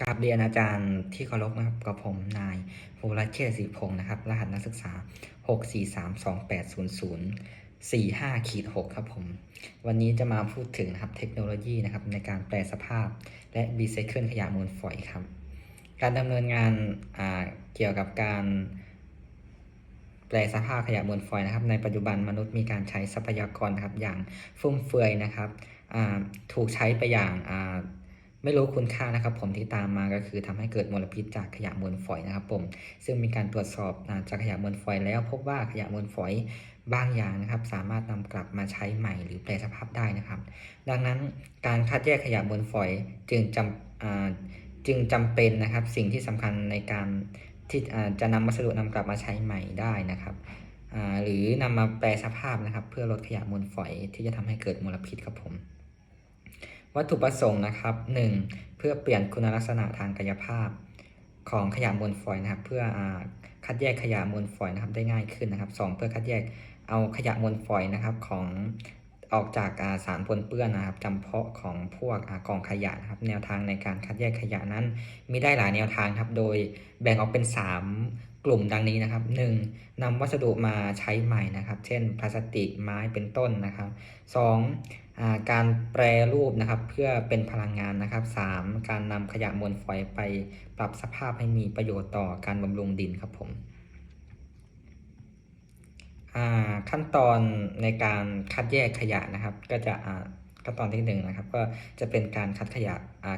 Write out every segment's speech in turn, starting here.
กราบเรียนอาจารย์ที่เคารพนะครับกับผมนายภูรัตน์เชษฐศรีพงศ์นะครับ รหัสนักศึกษา 6432800 45ขีด6ครับผม วันนี้จะมาพูดถึงนะครับเทคโนโลยีนะครับในการแปลสภาพและรีไซเคิลขยะมูลฝอยครับ การดำเนินงานาเกี่ยวกับการแปลสภาพขยะมูลฝอยนะครับ ในปัจจุบันมนุษย์มีการใช้ทรัพยากรครับอย่างฟุ่มเฟือยนะครับถูกใช้ไปอย่างา ไม่รู้คุณค่านะครับผมที่ตามมาก็คือทำให้เกิดมลพิษจากขยะมูลฝอยนะครับผมซึ่งมีการตรวจสอบจากขยะมูลฝอย แล้วพบว่าขยะมูลฝอยบางอย่างนะครับ สามารถนำกลับมาใช้ใหม่หรือแปลสภาพได้นะครับ ดังนั้นการคัดแยกขยะมูลฝอยจึงจำจึงจำเป็นนะครับ สิ่งที่สำคัญในการที่จะนำวัสดุนำกลับมาใช้ใหม่ได้นะครับหรือนำมาแปลสภาพนะครับ เพื่อลดขยะมูลฝอยที่จะทำให้เกิดมลพิษครับผม วัตถุประสงค์นะครับ 1. เพื่อเปลี่ยนคุณลักษณะทางกายภาพ ของขยะมูลฝอยนะครับ เพื่ออคัดแยกขยะมูลฝอยนะครับได้ง่ายขึ้นนะครับ 2. เพื่อคัดแยกเอาขยะมูลฝอยนะครับของออกจากาสารปนเปื้อนนะครับจำเพาะของพวกกองขยะนะครับ แนวทางในการคัดแยกขยะนั้น มีได้หลายแนวทางครับ โดยแบ่งออกเป็น 3 กลุ่มดังนี้นะครับ 1. นำวัสดุมาใช้ใหม่นะครับ เช่น พลาสติกไม้เป็นต้นนะครับ 2. การแปรรูปนะครับเพื่อเป็นพลังงานนะครับ 3. การนำขยะมวลฝอยไปปรับสภาพให้มีประโยชน์ต่อการบำรุงดินครับผมขั้นตอนในการคัดแยกขยะนะครับ ก็จะ ขั้นตอนที่หนึ่งนะครับก็จะเป็นการคัดขยะ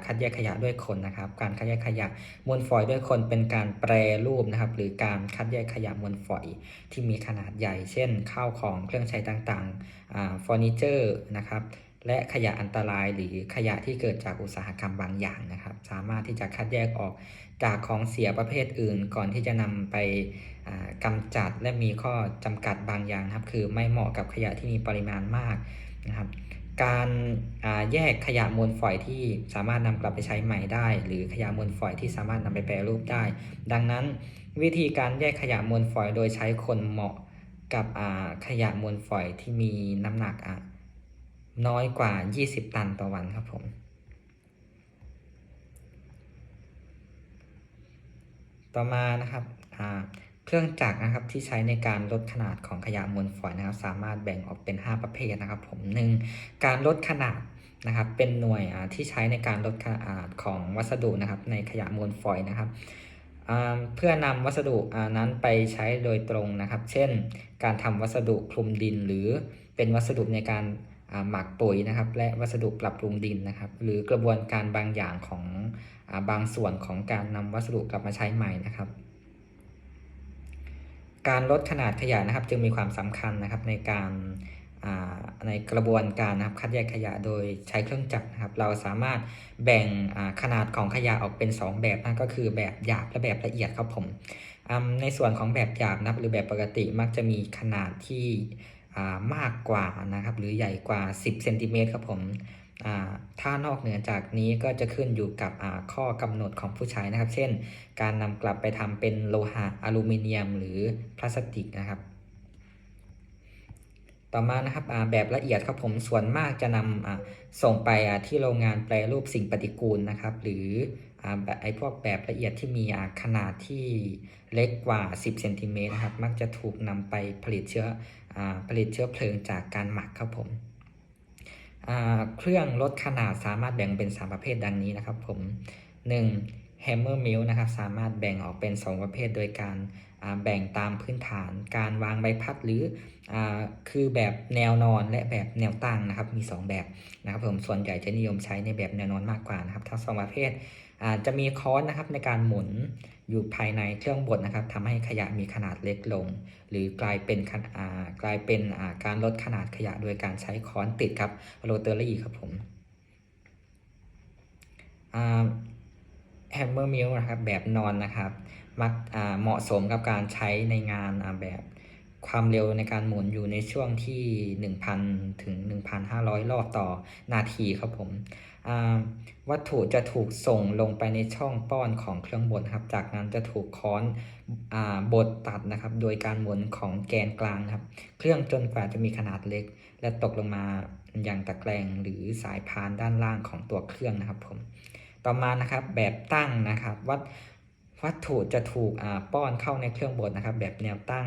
คัดแยกขยะด้วยคนนะครับ การคัดแยกขยะมวลฝอยด้วยคนเป็นการแปรรูปนะครับ หรือการคัดแยกขยะมวลฝอยที่มีขนาดใหญ่ เช่น ข้าวของเครื่องใช้ต่างๆอ่าเฟอร์นิเจอร์นะครับและขยะอันตรายหรือขยะที่เกิดจากอุตสาหกรรมบางอย่างนะครับ สามารถที่จะคัดแยกออกจากของเสียประเภทอื่น ก่อนที่จะนำไปอ่ากำจัดและมีข้อจำกัดบางอย่างนะครับ คือไม่เหมาะกับขยะที่มีปริมาณมากนะครับ การแยกขยะมูลฝอยที่สามารถนำกลับไปใช้ใหม่ได้ หรือขยะมูลฝอยที่สามารถนำไปแปรรูปได้ ดังนั้นวิธีการแยกขยะมูลฝอยโดยใช้คนเหมาะกับขยะมูลฝอยที่มีน้ำหนักน้อยกว่า 20 ตันต่อวันครับผมต่อมานะครับอ่า เครื่องจักรนะครับที่ใช้ในการลดขนาดของขยะมูลฝอยนะครับ สามารถแบ่งออกเป็น 5 ประเภทนะครับ ผมหนึ่งการลดขนาดนะครับ เป็นหน่วยที่ใช้ในการลดขนาดของวัสดุนะครับ ในขยะมูลฝอยนะครับเพื่อนำวัสดุนั้นไปใช้โดยตรงนะครับ เช่น การทำวัสดุคลุมดิน หรือเป็นวัสดุในการหมักปุ๋ยนะครับ และวัสดุปรับปรุงดินนะครับ หรือกระบวนการบางอย่างของอบางส่วนของการนำวัสดุกลับมาใช้ใหม่นะครับ การลดขนาดขยะนะครับ จึงมีความสำคัญนะครับในการในกระบวนการนะครับคัดแยกขยะโดยใช้เครื่องจักรนะครับ เราสามารถแบ่งขนาดของขยะออกเป็น 2 แบบนั่นก็คือแบบหยาบและแบบละเอียดครับผมในส่วนของแบบหยาบนะครับหรือแบบปกติมักจะมีขนาดที่มากกว่านะครับ หรือใหญ่กว่า 10เซนติเมตรครับผม ถ้านอกเหนือจากนี้ก็จะขึ้นอยู่กับข้อกำหนดของผู้ใช้นะครับ เช่น การนำกลับไปทำเป็นโลหะอลูมิเนียม หรือพลาสติกนะครับ ต่อมานะครับแบบละเอียดครับผมส่วนมากจะนำส่งไปที่โรงงานแปรรูปสิ่งปฏิกูลนะครับ หรือแบบไอพวกแบบละเอียดที่มีขนาดที่เล็กกว่า 10เซนติเมตรนะครับมักจะถูกนำไปผลิตเชื้ออผลิตเชื้อเพลิงจากการหมักครับผม เครื่องลดขนาดสามารถแบ่งเป็น 3 ประเภทดังนี้นะครับผม 1. Hammer Mill นะครับสามารถแบ่งออกเป็น 2 ประเภท โดยการแบ่งตามพื้นฐานการวางใบพัดหรืออคือแบบแนวนอนและแบบแนวตั้งนะครับมี 2 แบบนะครับผมส่วนใหญ่จะนิยมใช้ในแบบแนวนอนมากกว่านะครับทั้งสองประเภทจะมีค้อนนะครับในการหมุน อยู่ภายในเครื่องบดนะครับทำให้ขยะมีขนาดเล็กลง หรือกลายเป็นกลายเป็นการลดขนาดขยะโดยการใช้ค้อนติดครับโรเตอรี่ครับผมแฮมเมอร์มิลนะครับแบบนอนนะครับมักเหมาะสมกับการใช้ในงานแบบ ความเร็วในการหมุนอยู่ในช่วงที่ 1,000 ถึง 1,500 รอบต่อนาทีครับผมวัตถุจะถูกส่งลงไปในช่องป้อนของเครื่องบดครับ จากนั้นจะถูกค้อนอบดตัดนะครับ โดยการหมุนของแกนกลางครับ เครื่องจนกว่าจะมีขนาดเล็ก และตกลงมาอย่างตะแกรงหรือสายพานด้านล่างของตัวเครื่องนะครับผม ต่อมานะครับแบบตั้งนะครับวัดวัตถุจะถูกป้อนเข้าในเครื่องบดนะครับ แบบแนวตั้ง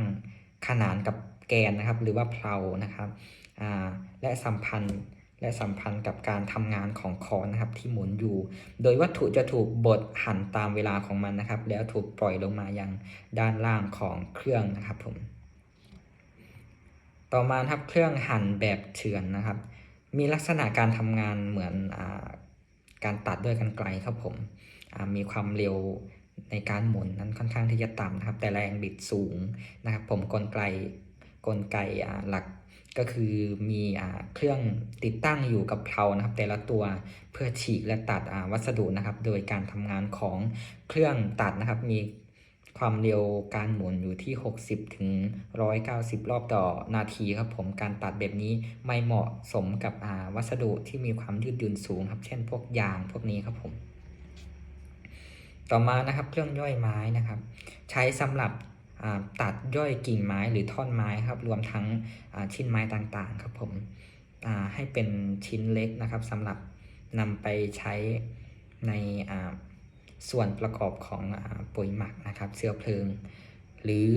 ขนานกับแกนนะครับ หรือว่าเพลานะครับและสัมพันธ์และสัมพันธ์กับการทำงานของคอนนะครับที่หมุนอยู่ โดยวัตถุจะถูกบดหั่นตามเวลาของมันนะครับ แล้วถูกปล่อยลงมายังด้านล่างของเครื่องนะครับผม ต่อมาครับเครื่องหั่นแบบเฉือนนะครับ มีลักษณะการทำงานเหมือนอการตัดด้วยกันไกลครับผมมีความเร็ว ในการหมุนนั้นค่อนข้างที่จะต่ำนะครับ แต่แรงบิดสูงนะครับ ผมกลไกกลไกหลักก็คือมีอ่าเครื่องติดตั้งอยู่กับเพลานะครับ แต่ละตัวเพื่อฉีกและตัดวัสดุนะครับ โดยการทำงานของเครื่องตัดนะครับ มีความเร็วการหมุนอยู่ที่ 60 ถึง 190 รอบต่อนาทีครับผมการตัดแบบนี้ไม่เหมาะสมกับวัสดุที่มีความยืดหยุ่นสูงครับ เช่นพวกยางพวกนี้ครับผม ต่อมานะครับเครื่องย่อยไม้นะครับ ใช้สำหรับตัดย่อยกิ่งไม้หรือท่อนไม้ครับ รวมทั้งชิ้นไม้ต่างๆครับผมให้เป็นชิ้นเล็กนะครับสำหรับนำไปใช้ในส่วนประกอบของอปุ๋ยหมักนะครับเชื้อเพลิง หรือ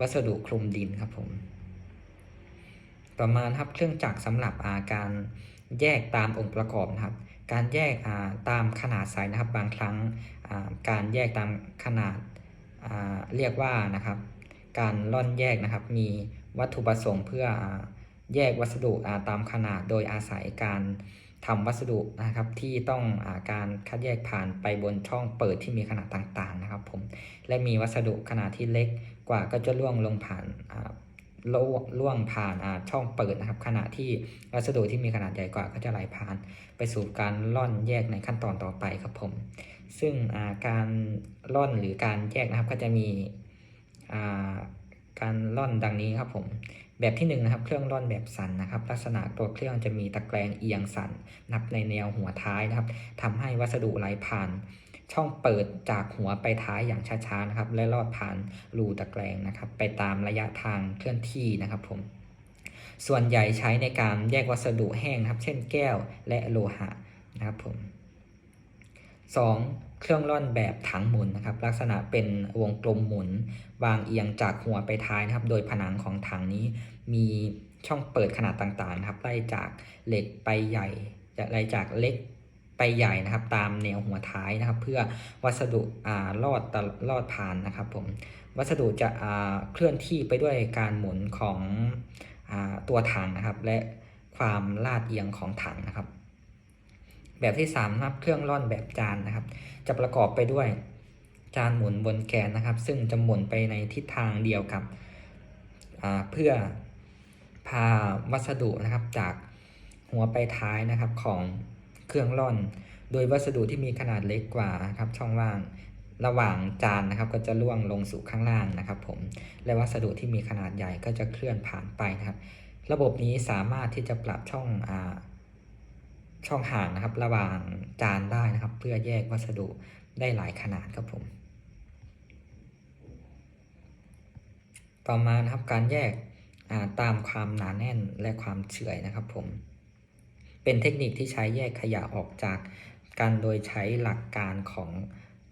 วัสดุคลุมดินครับผม ต่อมาครับเครื่องจักรสำหรับาการแยกตามองค์ประกอบนะครับ การแยกตามขนาดสายนะครับบางครั้ง การแยกตามขนาดเรียกว่านะครับการล่อนแยกนะครับมีวัตถุประสงค์เพื่อแยกวัสดุตามขนาดโดยอาศัยการทำวัสดุนะครับที่ต้องอการคัดแยกผ่านไปบนช่องเปิดที่มีขนาดต่างๆนะครับผมและมีวัสดุขนาดที่เล็กกว่าก็จะล่วงลงผ่านอ่าล่วงผ่านช่องเปิดนะครับ ขณะที่วัสดุที่มีขนาดใหญ่กว่าก็จะไหลผ่าน ไปสู่การล่อนแยกในขั้นตอนต่อไปครับผม ซึ่งาการล่อนหรือการแยกนะครับก็จะมีาการล่อนดังนี้ครับผมแบบที่1นงนะครับเครื่องร่อนแบบสันนะครับ ลักษณะตัวเครื่องจะมีตะแกรงเอียงสันนับในแนวหัวท้ายนะครับทำให้วัสดุไหลผ่าน ช่องเปิดจากหัวไปท้ายอย่างช้าๆนะครับและลอดผ่านรูตะแกรงนะครับ ไปตามระยะทางเคลื่อนที่นะครับผมส่วนใหญ่ใช้ในการแยกวัสดุแห้งครับ เช่นแก้วและโลหะนะครับผม 2. เครื่องร่อนแบบถังหมุนนะครับ ลักษณะเป็นวงกลมหมุน วางเอียงจากหัวไปท้ายนะครับ โดยผนังของถังนี้มีช่องเปิดขนาดต่างๆนะครับไล่จากเหล็กไปใหญ่ไล่จากเล็กไปใหญ่นะครับ ตามแนวหัวท้ายนะครับ เพื่อวัสดุอ่าลอดตลอดผ่านนะครับผมวัสดุจะอ่าเคลื่อนที่ไปด้วยการหมุนของอาตัวถังนะครับ และความลาดเอียงของถังนะครับ แบบที่3นะครับ เครื่องร่อนแบบจานนะครับ จะประกอบไปด้วยจานหมุนบนแกนนะครับ ซึ่งจะหมุนไปในทิศทางเดียวกับเพื่อพาวัสดุนะครับจากหัวไปท้ายนะครับของเครื่องร่อน โดยวัสดุที่มีขนาดเล็กกว่าครับช่องว่างระหว่างจานนะครับก็จะล่วงลงสู่ข้างล่างนะครับ ผมและวัสดุที่มีขนาดใหญ่ก็จะเคลื่อนผ่านไปนะครับ ระบบนี้สามารถที่จะปรับช่องอ่า ช่องห่างนะครับ ระหว่างจานได้นะครับ เพื่อแยกวัสดุได้หลายขนาดครับผม ต่อมานะครับการแยกาตามความหนาแน่นและความเฉื่อยนะครับผม เป็นเทคนิคที่ใช้แยกขยะออกจากกันโดยใช้หลักการของ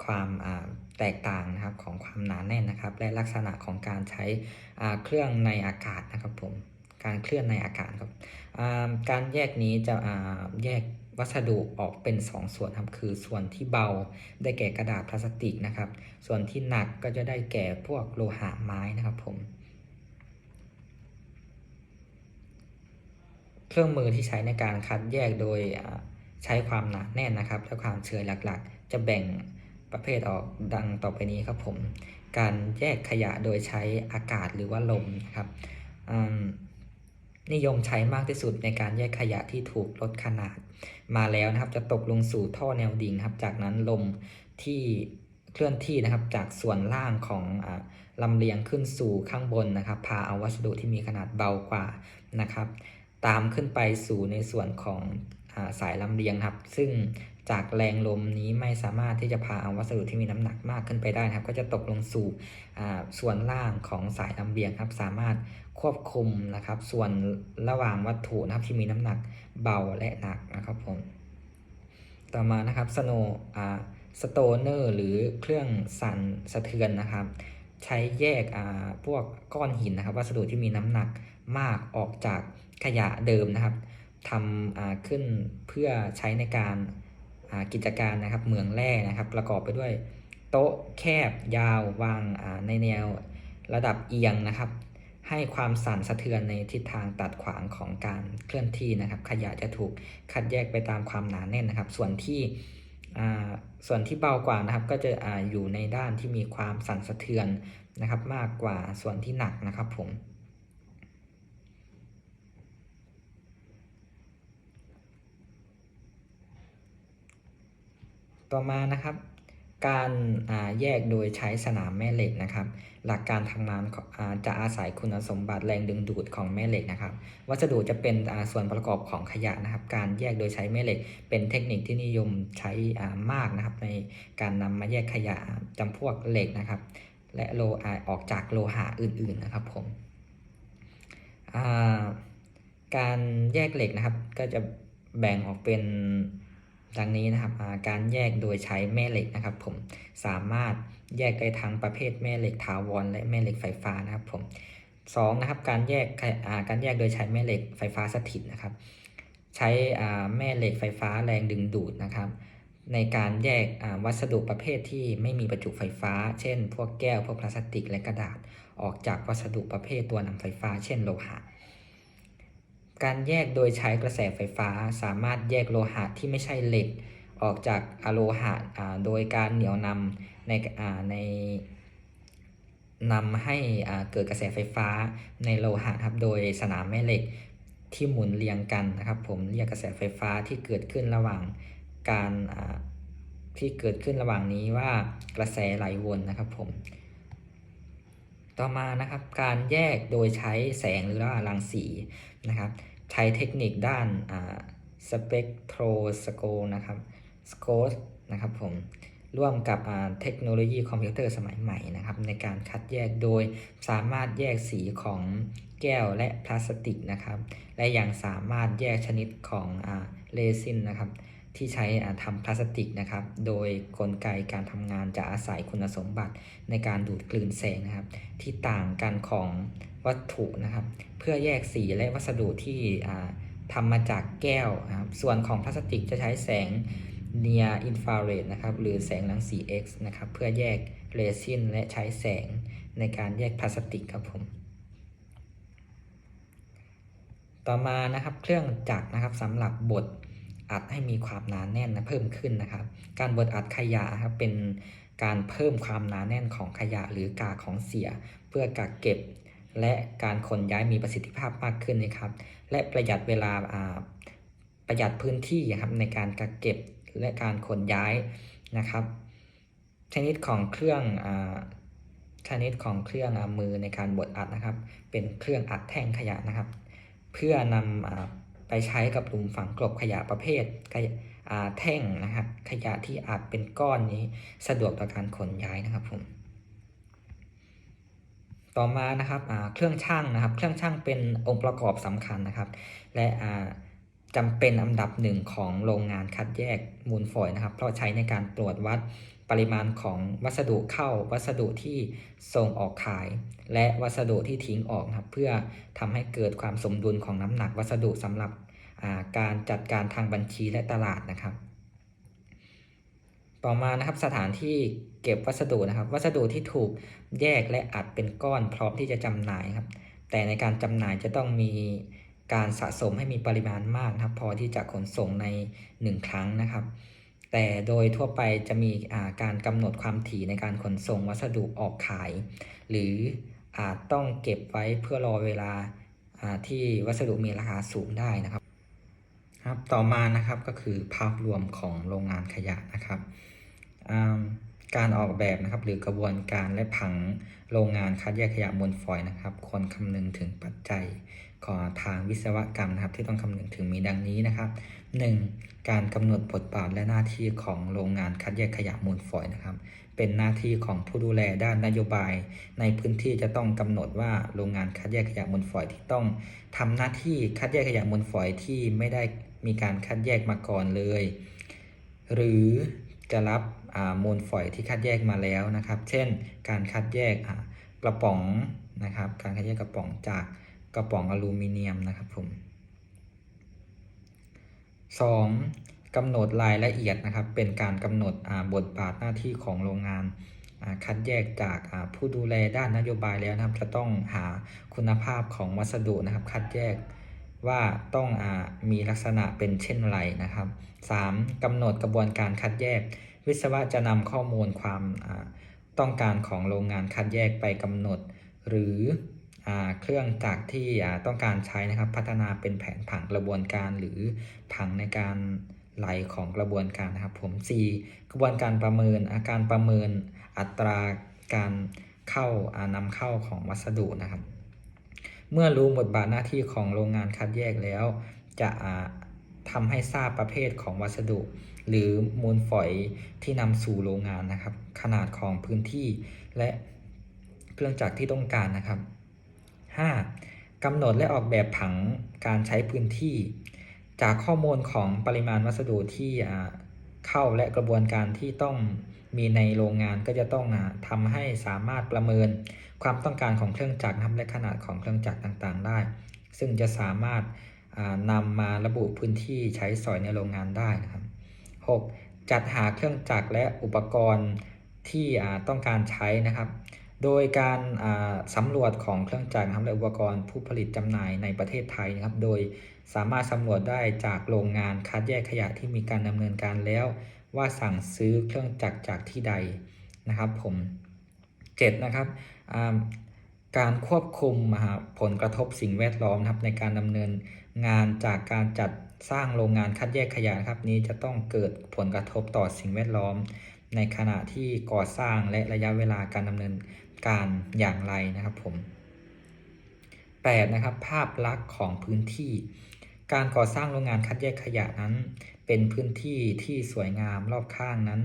ความาแตกต่างนะครับของความหนาแน่นนะครับ และลักษณะของการใช้เครื่องในอากาศนะครับผม การเคลื่อนในอากาศครับการแยกนี้จะแยกวัสดุออกเป็น2ส่วนครับคือส่วนที่เบาได้แก่กระดาษพลาสติกนะครับ ส่วนที่หนักก็จะได้แก่พวกโลหะไม้นะครับผม เครื่องมือที่ใช้ในการคัดแยกโดยใช้ความหนาแน่นนะครับและความเฉื่อยหลักๆ จะแบ่งประเภทออกดังต่อไปนี้ครับผม การแยกขยะโดยใช้อากาศหรือว่าลมนะครับ นิยมใช้มากที่สุดในการแยกขยะที่ถูกลดขนาด มาแล้วนะครับจะตกลงสู่ท่อแนวดิ่งครับจากนั้นลมที่เคลื่อนที่นะครับจากส่วนล่างของอลำเลียงขึ้นสู่ข้างบนนะครับ พาเอาวัสดุที่มีขนาดเบากว่านะครับ ตามขึ้นไปสู่ในส่วนของอสายลำเลียงครับ ซึ่ง จากแรงลมนี้ไม่สามารถที่จะพาเอาวัสดุที่มีน้ำหนักมากขึ้นไปได้นะครับ ก็จะตกลงสู่ส่วนล่างของสายลำเลียงครับ สามารถควบคุมนะครับ ส่วนระหว่างวัตถุนะครับที่มีน้ำหนักเบาและหนักนะครับผมต่อมานะครับสโนอ่าสโตเนอร์หรือเครื่องสั่นสะเทือนนะครับ ใช้แยกพวกก้อนหินนะครับ วัสดุที่มีน้ำหนักมากออกจากขยะเดิมนะครับทำขึ้นเพื่อใช้ในการ กิจการนะครับเหมืองแร่นะครับ ประกอบไปด้วย โต๊ะแคบยาววางในแนวระดับเอียงนะครับ ให้ความสั่นสะเทือนในทิศทางตัดขวางของการเคลื่อนที่นะครับ ขยะจะถูกคัดแยกไปตามความหนาแน่นนะครับ ส่วนที่ส่วนที่เบากว่านะครับก็จะออยู่ในด้านที่มีความสั่นสะเทือนนะครับ มากกว่าส่วนที่หนักนะครับผม ต่อมานะครับการแยกโดยใช้สนามแม่เหล็กนะครับ หลักการทำงานาจะอาศัยคุณสมบัติแรงดึงดูดของแม่เหล็กนะครับ วัสดุจะเป็นส่วนประกอบของขยะนะครับ การแยกโดยใช้แม่เหล็ก เป็นเทคนิคที่นิยมใช้มากนะครับ ในการนำมาแยกขยะจำพวกเหล็กนะครับ และโลอออกจากโลหะอื่นๆนะครับผมาการแยกเหล็กนะครับก็จะแบ่งออกเป็น ดังนี้นะครับการแยกโดยใช้แม่เหล็กนะครับ ผมสามารถแยกได้ทั้งประเภทแม่เหล็กถาวรและแม่เหล็กไฟฟ้านะครับผมสองนะครับการแยกการแยกโดยใช้แม่เหล็กไฟฟ้าสถิตนะครับ ใช้แม่เหล็กไฟฟ้าแรงดึงดูดนะครับ ในการแยกวัสดุประเภทที่ไม่มีประจุไฟฟ้า เช่น พวกแก้วพวกพลาสติกและกระดาษ ออกจากวัสดุประเภทตัวนำไฟฟ้า เช่นโลหะ การแยกโดยใช้กระแสไฟฟ้าสามารถแยกโลหะที่ไม่ใช่เหล็ก ออกจากอะโลหะโดยการเหนี่ยวนำในในนำให้เกิดกระแสไฟฟ้าในโลหะครับโดยสนามแม่เหล็กที่หมุนเรียงกันนะครับ ผมเรียกกระแสไฟฟ้าที่เกิดขึ้นระหว่างการที่เกิดขึ้นระหว่างนี้ว่ากระแสไหลวนนะครับผม ต่อมานะครับการแยกโดยใช้แสงหรือว่ารังสีนะครับ ใช้เทคนิคด้านสเปกโทรสโกนะครับสโคสนะครับผมร่วมกับเทคโนโลยีคอมพิวเตอร์สมัยใหม่นะครับ ในการคัดแยกโดยสามารถแยกสีของแก้วและพลาสติกนะครับ และยังสามารถแยกชนิดของอเรซินนะครับ ที่ใช้อ่าทำพลาสติกนะครับ โดยกลไกการทำงานจะอาศัยคุณสมบัติในการดูดกลืนแสงนะครับ ที่ต่างกันของวัตถุนะครับ เพื่อแยกสีและวัสดุที่อ่าทำมาจากแก้วนะครับ ส่วนของพลาสติกจะใช้แสง near infrared นะครับ หรือแสงรังสี X นะครับ เพื่อแยกเรซินและใช้แสงในการแยกพลาสติกครับผมต่อมานะครับเครื่องจักรนะครับสำหรับบด อัดให้มีความหนาแน่นนะเพิ่มขึ้นนะครับ การบดอัดขยะครับเป็นการเพิ่มความหนาแน่นของขยะหรือกากของเสีย เพื่อกักเก็บ และการขนย้ายมีประสิทธิภาพมากขึ้นนะครับ และประหยัดเวลาประหยัดพื้นที่ครับในการกักเก็บและการขนย้ายนะครับ ชนิดของเครื่องอชนิดของเครื่องอมือในการบดอัดนะครับ เป็นเครื่องอัดแท่งขยะนะครับ เพื่อนำอ ไปใช้กับหลุมฝังกลบขยะประเภทแท่งนะครับขยะที่อัดเป็นก้อนนี้สะดวกต่อการขนย้ายนะครับผมต่อมานะครับเครื่องช่างนะครับ เครื่องช่างเป็นองค์ประกอบสำคัญนะครับ และอ่าจำเป็นอันดับหนึ่งของโรงงานคัดแยกมูลฝอยนะครับ เพราะใช้ในการตรวจวัด ปริมาณของวัสดุเข้าวัสดุที่ส่งออกขาย และวัสดุที่ทิ้งออกนะครับเพื่อทำให้เกิดความสมดุลของน้ำหนักวัสดุสำหรับาการจัดการทางบัญชีและตลาดนะครับ ต่อมานะครับสถานที่เก็บวัสดุนะครับ วัสดุที่ถูกแยกและอัดเป็นก้อนพร้อมที่จะจำหน่ายครับ แต่ในการจำหน่ายจะต้องมีการสะสมให้มีปริมาณมากนะครับ พอที่จะขนส่งใน 1 ครั้งนะครับ แต่โดยทั่วไปจะมีการกำหนดความถี่ในการขนส่งวัสดุออกขาย หรืออาจต้องเก็บไว้เพื่อรอเวลาที่วัสดุมีราคาสูงได้นะครับครับต่อมานะครับก็คือภาพรวมของโรงงานขยะนะครับการออกแบบนะครับหรือกระบวนการและผังโรงงานคัดแยกขยะมูลฝอยนะครับควรคำนึงถึงปัจจัย ของทางวิศวกรรมนะครับ ที่ต้องคำนึงถึงมีดังนี้นะครับ 1. การกำหนดบทบาทและหน้าที่ของโรงงานคัดแยกขยะมูลฝอยนะครับ เป็นหน้าที่ของผู้ดูแลด้านนโยบาย ในพื้นที่จะต้องกำหนดว่าโรงงานคัดแยกขยะมูลฝอยที่ต้องทำหน้าที่คัดแยกขยะมูลฝอยที่ไม่ได้มีการคัดแยกมาก่อนเลย หรือจะรับมูลฝอยที่คัดแยกมาแล้วนะครับ เช่น การคัดแยกกระป๋องนะครับ การคัดแยกกระป๋องจาก กระป๋องอลูมิเนียมนะครับผม 2. กำหนดรายละเอียดนะครับ เป็นการกำหนดบทบาทหน้าที่ของโรงงานคัดแยกจากผู้ดูแลด้านนโยบายแล้วนะครับ จะต้องหาคุณภาพของวัสดุนะครับ คัดแยกว่าต้องอมีลักษณะเป็นเช่นไรนะครับ 3. กำหนดกระบวนการคัดแยก วิศวะจะนำข้อมูลความต้องการของโรงงานคัดแยกไปกำหนด หรือ เครื่องจักรที่ต้องการใช้นะครับ พัฒนาเป็นแผนผังกระบวนการหรือผังในการไหลของกระบวนการนะครับผม 4. กระบวนการประเมินอาการประเมินอัตราการเข้าานำเข้าของวัสดุนะครับ เมื่อรู้บทบาทหน้าที่ของโรงงานคัดแยกแล้ว จะอ่าทำให้ทราบประเภทของวัสดุ หรือมูลฝอยที่นำสู่โรงงานนะครับ ขนาดของพื้นที่และเครื่องจักรที่ต้องการนะครับ 5. กำหนดและออกแบบผังการใช้พื้นที่ จากข้อมูลของปริมาณวัสดุที่เข้าและกระบวนการที่ต้องมีในโรงงานก็จะต้องอ่าทำให้สามารถประเมินความต้องการของเครื่องจักรนะครับและขนาดของเครื่องจักรต่างๆ ได้ ซึ่งจะสามารถอ่านำมาระบุพื้นที่ใช้สอยในโรงงานได้นะครับ 6. จัดหาเครื่องจักรและอุปกรณ์ที่ต้องการใช้นะครับ โดยการสำรวจของเครื่องจักรนะครับและอุปกรณ์ผู้ผลิตจำหน่ายในประเทศไทยนะครับ โดยสามารถสำรวจได้จากโรงงานคัดแยกขยะที่มีการดำเนินการแล้ว ว่าสั่งซื้อเครื่องจักรจากที่ใดนะครับ ผม 7. นะครับการควบคุมผลกระทบสิ่งแวดล้อมครับในการดำเนินงานจากการจัดสร้างโรงงานคัดแยกขยะนะครับ นี้จะต้องเกิดผลกระทบต่อสิ่งแวดล้อม ในขณะที่ก่อสร้างและระยะเวลาการดำเนิน การอย่างไรนะครับผม 8. นะครับ ภาพลักษณ์ของพื้นที่ การก่อสร้างโรงงานคัดแยกขยะนั้น เป็นพื้นที่ที่สวยงามรอบข้างนั้น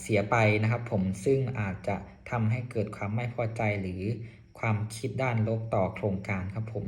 เสียไปนะครับผมซึ่งอาจจะทำให้เกิดความไม่พอใจหรือความคิดด้านลบต่อโครงการครับผม